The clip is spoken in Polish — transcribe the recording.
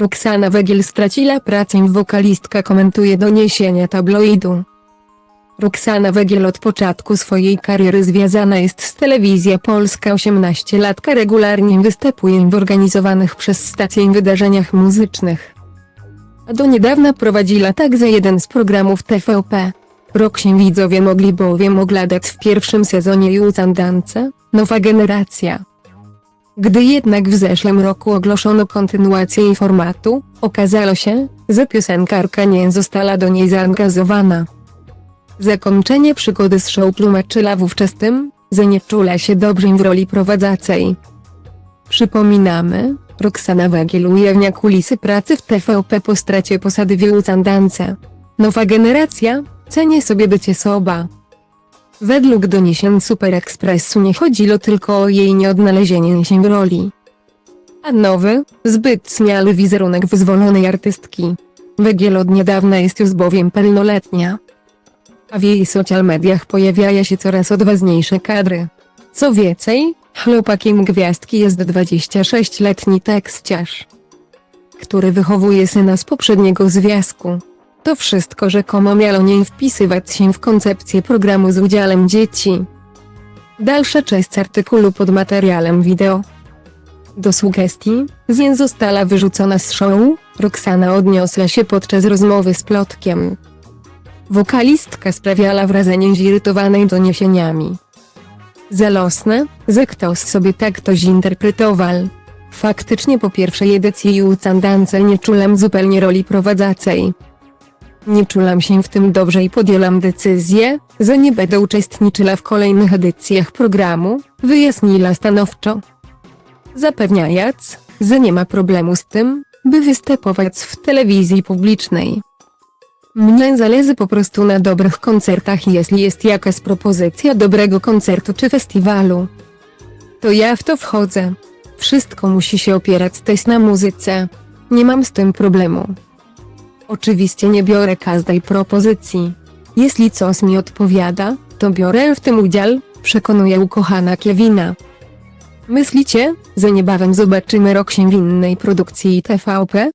Roxana Wegiel straciła pracę wokalistka komentuje doniesienia tabloidu. Roxana Wegiel od początku swojej kariery związana jest z Telewizja Polska 18 latka regularnie występuje w organizowanych przez stację wydarzeniach muzycznych. A do niedawna prowadziła także jeden z programów TVP. Rok się widzowie mogli bowiem oglądać w pierwszym sezonie Jucandance, Nowa Generacja. Gdy jednak w zeszłym roku ogłoszono kontynuację jej formatu, okazało się, że piosenkarka nie została do niej zaangażowana. Zakończenie przygody z show tłumaczyła wówczas tym, że nie czula się dobrze w roli prowadzącej. Przypominamy, Roxana Wegiel ujawnia kulisy pracy w TVP po stracie posady w Jucandance. Nowa generacja, cenię sobie bycie soba. Według doniesień Super Expressu nie chodziło tylko o jej nieodnalezienie się w roli. A nowy, zbyt śmiały wizerunek wyzwolonej artystki. Wegiel od niedawna jest już bowiem pełnoletnia. A w jej social mediach pojawiają się coraz odważniejsze kadry. Co więcej, chłopakiem gwiazdki jest 26-letni tekściarz, który wychowuje syna z poprzedniego związku. To wszystko rzekomo miało nie wpisywać się w koncepcję programu z udziałem dzieci. Dalsza część artykułu pod materiałem wideo. Do sugestii, Zien została wyrzucona z show, Roxana odniosła się podczas rozmowy z plotkiem. Wokalistka sprawiała wrażenie zirytowanej doniesieniami. Zalosne, że ktoś sobie tak to zinterpretował. Faktycznie po pierwszej edycji Jucandance nie czulam zupełnie roli prowadzącej. Nie czulam się w tym dobrze i podjęłam decyzję, że nie będę uczestniczyła w kolejnych edycjach programu, wyjaśniła stanowczo. Zapewniając, że nie ma problemu z tym, by występować w telewizji publicznej. Mnie zależy po prostu na dobrych koncertach jeśli jest jakaś propozycja dobrego koncertu czy festiwalu. To ja w to wchodzę. Wszystko musi się opierać też na muzyce. Nie mam z tym problemu. Oczywiście nie biorę każdej propozycji. Jeśli coś mi odpowiada, to biorę w tym udział, przekonuje ukochana Kevina. Myślicie, że niebawem zobaczymy rok się w innej produkcji TVP?